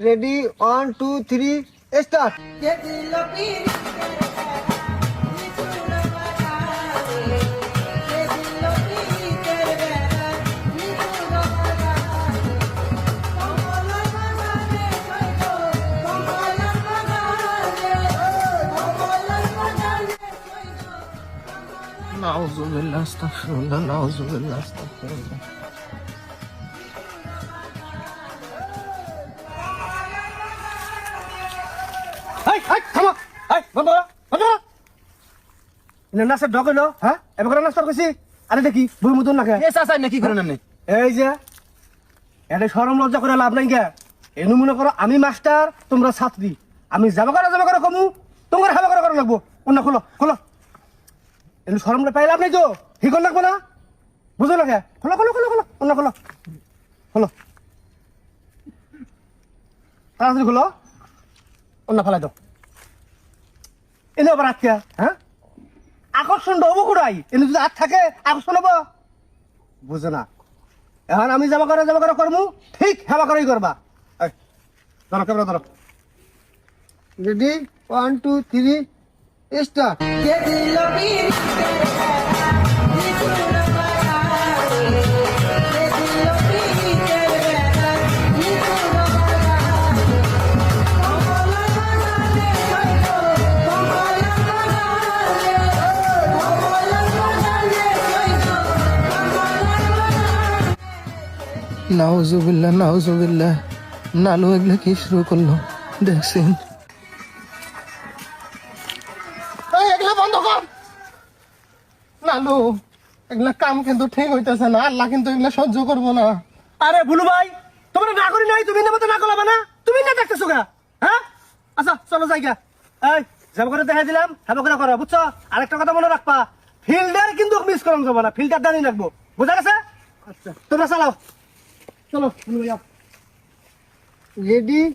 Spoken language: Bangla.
Ready one two three start নাউজুবিল্লাহ আস্তাগফিরুল্লাহ নাউজুবিল্লাহ আস্তাগফিরুল্লাহ হাই হাই থামো। হাই বন্ধ করো বন্ধ করো এনে নাচের ঢক হইল হ্যাঁ এবার করে নাচতে কইছি। আরে দেখি বই মতন লাগে এ চাচা নাকি করেন আপনি এই যে এটা সরম লজ্জা করে লাভ নাই গে। এনু মনে করো আমি মাস্টার তোমরা ছাত্রী। আমি যাবা করে যাবা করে কমু তোমার হাবা করে করা লাগবো। অন্য খোলো খোলো। এনু সরম পাই লাভ নাই তো। হিকন লাগবো না? বুঝো লাগে খোলো খোলো খোলো খোলো অন্য খোলো। খোলো। তাড়াতাড়ি খোলো। অন্য ফেলাই দাও। এনে আবার আটকে হ্যাঁ? আকর্ষণ হব কোথায়? এনে যদি আট থাকে, আকর্ষণ হব। বুঝো না। এখন আমি যাবা করে যাবা করে করমু, ঠিক হেবা করেই করবা। ধরো, ক্যামেরা ধরো। Ready one two three start নাউজুবিল্লাহ নাউজুবিল্লাহ। নালু এগুলো কি শুরু করল? দেখছেন? বন্ধ কর। নালু এগুলা কাম কিন্তু ঠিক হইতেছে না। আল্লাহ কিন্তু এগুলা সহ্য করব না। আরে বুলু ভাই তোমরা না করি নাই তুমি নেমতে না করলাম না। তুমি না দেখতেছো গা হ্যাঁ? আচ্ছা চলো যাই গা এই যাবা করে দেখা দিলাম হেবা করে করো বুঝছ? আরেকটা কথা মনে রাখবা ফিল্ডার কিন্তু মিস করানো যাব না ফিল্ডার দাঁড়িয়ে রাখব। বুঝা গেছে? আচ্ছা। তোমরা চালাও। চলো বুলু ভাই রেডি